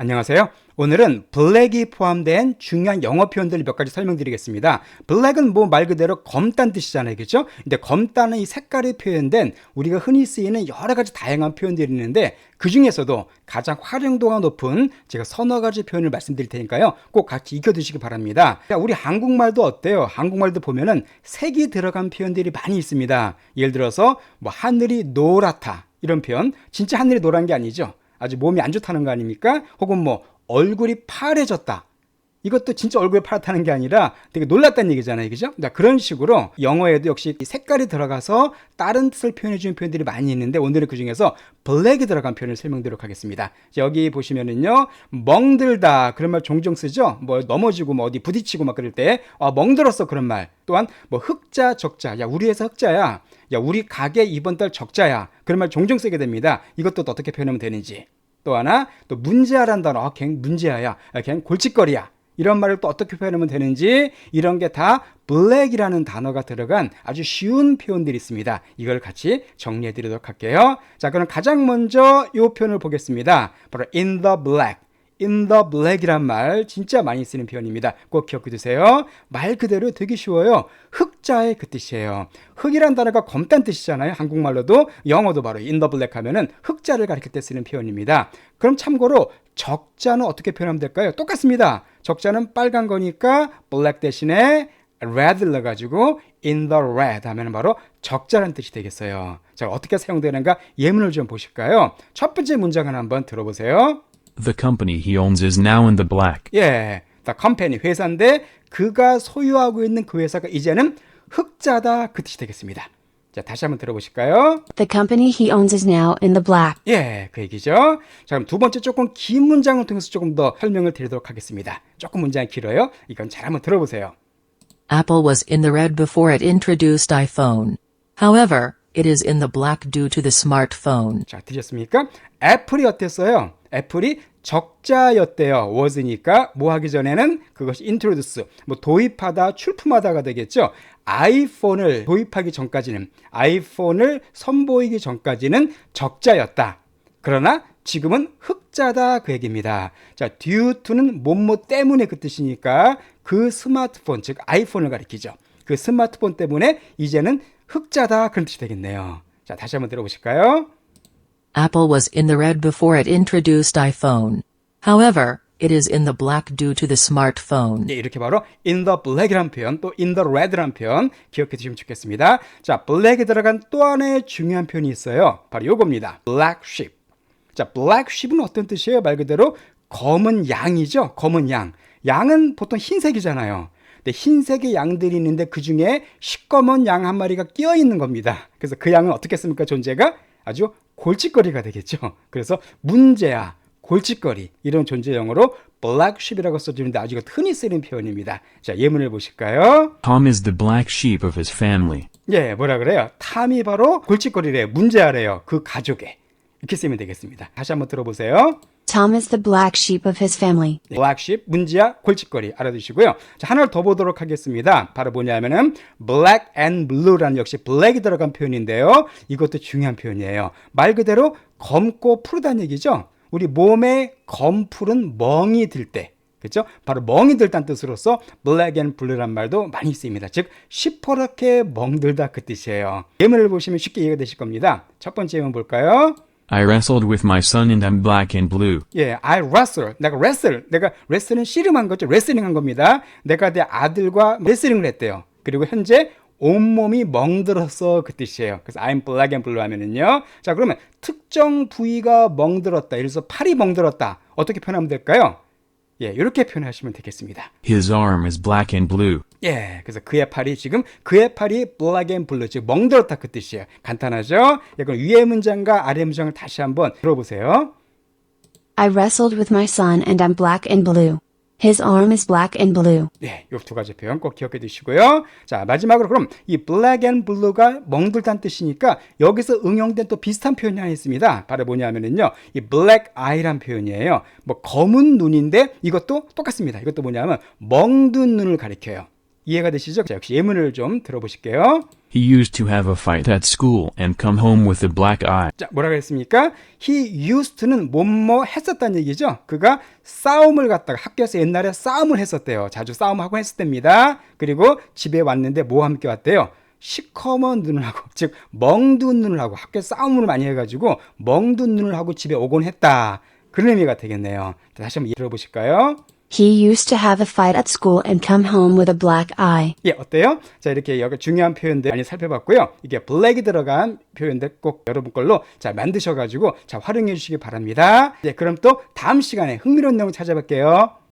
안녕하세요. 오늘은 블랙이 포함된 중요한 영어 표현들 몇 가지 설명드리겠습니다. 블랙은 뭐 말 그대로 검단 뜻이잖아요. 그죠? 근데 검단은 이 색깔이 표현된 우리가 흔히 쓰이는 여러 가지 다양한 표현들이 있는데 그 중에서도 가장 활용도가 높은 제가 서너 가지 표현을 말씀드릴 테니까요. 꼭 같이 익혀 두시기 바랍니다. 자, 우리 한국말도 어때요? 한국말도 보면은 색이 들어간 표현들이 많이 있습니다. 예를 들어서 뭐 하늘이 노랗다. 이런 표현. 진짜 하늘이 노란 게 아니죠. 아주 몸이 안 좋다는 거 아닙니까? 혹은 뭐 얼굴이 파래졌다. 이것도 진짜 얼굴이 파랗다는 게 아니라 되게 놀랐다는 얘기잖아요. 그죠? 그러니까 그런 식으로 영어에도 역시 색깔이 들어가서 다른 뜻을 표현해 주는 표현들이 많이 있는데 오늘은 그 중에서 블랙이 들어간 표현을 설명드리도록 하겠습니다. 여기 보시면은요. 멍들다 그런 말 종종 쓰죠. 뭐 넘어지고 뭐 어디 부딪히고 막 그럴 때 아, 멍들었어 그런 말. 또한 뭐 흑자 적자. 야, 우리 회사 흑자야. 야, 우리 가게 이번 달 적자야. 그런 말 종종 쓰게 됩니다. 이것도 또 어떻게 표현하면 되는지. 또 하나 또 문제아란 단어. 아, 걔 문제아야. 아, 걔 골칫거리야. 이런 말을 또 어떻게 표현하면 되는지 이런 게 다 블랙이라는 단어가 들어간 아주 쉬운 표현들이 있습니다. 이걸 같이 정리해 드리도록 할게요. 자, 그럼 가장 먼저 이 표현을 보겠습니다. 바로 in the black. In the black이란 말 진짜 많이 쓰는 표현입니다. 꼭 기억해 두세요. 말 그대로 되게 쉬워요. 흑자의 그 뜻이에요. 흑이란 단어가 검단 뜻이잖아요. 한국말로도 영어도 바로 in the black 하면은 흑자를 가리킬 때 쓰는 표현입니다. 그럼 참고로 적자는 어떻게 표현하면 될까요? 똑같습니다. 적자는 빨간 거니까 black 대신에 red를 넣어가지고 in the red 하면 바로 적자라는 뜻이 되겠어요. 자, 어떻게 사용되는가 예문을 좀 보실까요? 첫 번째 문장을 한번 들어보세요. The company he owns is now in the black. 예, the company 회사인데 그가 소유하고 있는 그 회사가 이제는 흑자다 그 뜻이 되겠습니다. 자, 다시 한번 들어보실까요? The company he owns is now in the black. 예, 그 얘기죠. 자, 그럼 두 번째 조금 긴 문장을 통해서 조금 더 설명을 드리도록 하겠습니다. 조금 문장이 길어요. 이건 잘 한번 들어보세요. Apple was in the red before it introduced iPhone. However, it is in the black due to the smartphone. 자, 들으셨습니까? 애플이 어땠어요? 애플이 적자였대요. was니까 뭐 하기 전에는 그것이 introduce, 뭐 도입하다, 출품하다가 되겠죠. 아이폰을 도입하기 전까지는 아이폰을 선보이기 전까지는 적자였다. 그러나 지금은 흑자다 그 얘기입니다. 자, due to는 뭐뭐 때문에 그 뜻이니까 그 스마트폰 즉 아이폰을 가리키죠. 그 스마트폰 때문에 이제는 흑자다 그런 뜻이 되겠네요. 자, 다시 한번 들어보실까요? Apple was in the red before it introduced iPhone. However, it is in the black due to the smartphone. 예, 이렇게 바로 in the black이라는 표현, 또 in the red라는 표현 기억해 두시면 좋겠습니다. 자, black에 들어간 또 하나의 중요한 표현이 있어요. 바로 요겁니다. black sheep. 자, black sheep은 어떤 뜻이에요? 말 그대로 검은 양이죠. 검은 양. 양은 보통 흰색이잖아요. 근데 흰색의 양들이 있는데 그 중에 시꺼먼 양 한 마리가 끼어 있는 겁니다. 그래서 그 양은 어떻게 씁니까? 존재가 아주 골칫거리가 되겠죠. 그래서 문제야, 골칫거리 이런 존재 영어로 black sheep이라고 써주는데 아주 흔히 쓰는 표현입니다. 자 예문을 보실까요? Tom is the black sheep of his family. 예, 뭐라 그래요? 탐이 바로 골칫거리래요. 문제아래요. 그 가족에 이렇게 쓰면 되겠습니다. 다시 한번 들어보세요. Tom is the black sheep of his family. 네, black sheep, 문제야, 골칫거리 알아두시고요. 자, 하나를 더 보도록 하겠습니다. 바로 뭐냐면은 black and blue라는 역시 black이 들어간 표현인데요. 이것도 중요한 표현이에요. 말 그대로 검고 푸르다는 얘기죠. 우리 몸에 검푸른 멍이 들 때. 그렇죠? 바로 멍이 들다는 뜻으로서 black and blue란 말도 많이 쓰입니다. 즉 시퍼렇게 멍들다 그 뜻이에요. 예문을 보시면 쉽게 이해가 되실 겁니다. 첫 번째 예문 볼까요? I wrestled with my son and I'm black and blue. 예, I wrestle. 내가 wrestle. 내가 wrestle는 씨름한 거죠. 레슬링한 겁니다. 내가 내 아들과 레슬링을 했대요. 그리고 현재 온몸이 멍들었어 그 뜻이에요. 그래서 I'm black and blue 하면은요. 자, 그러면 특정 부위가 멍들었다. 예를 들어서 팔이 멍들었다. 어떻게 표현하면 될까요? 예, 이렇게 표현하시면 되겠습니다. His arm is black and blue. 예, 그래서 그의 팔이 지금 그의 팔이 black and blue, 즉 멍들었다 그 뜻이에요. 간단하죠? 예, 그럼 위의 문장과 아래 문장을 다시 한번 들어보세요. I wrestled with my son and I'm black and blue. His arm is black and blue. 네, 요두 가지 표현 꼭 기억해 두시고요. 자, 마지막으로 그럼 이 black and blue가 멍들다는 뜻이니까 여기서 응용된 또 비슷한 표현이 하나 있습니다. 바로 뭐냐면은요. 이 black eye란 표현이에요. 뭐 검은 눈인데 이것도 똑같습니다. 이것도 뭐냐면 멍든 눈을 가리켜요. 이해가 되시죠? 자, 역시 예문을 좀 들어보실게요. He used to have a fight at school and come home with a black eye. 자, 뭐라고 했습니까? He used to는 뭐뭐 했었다는 얘기죠. 그가 싸움을 갖다가 학교에서 옛날에 싸움을 했었대요. 자주 싸움하고 했을 때입니다. 그리고 집에 왔는데 뭐 함께 왔대요? 시커먼 눈을 하고 즉 멍든 눈을 하고 학교 싸움을 많이 해가지고 멍든 눈을 하고 집에 오곤 했다. 그런 의미가 되겠네요. 자, 다시 한번 들어보실까요? He used to have a fight at school and come home with a black eye. 예, 어때요? 자, 이렇게 여기 중요한 표현들 많이 살펴봤고요. 이게 블랙이 들어간 표현들 꼭 여러분 걸로 자, 만드셔가지고 자, 활용해 주시기 바랍니다. 예, 그럼 또 다음 시간에 흥미로운 내용 찾아뵐게요.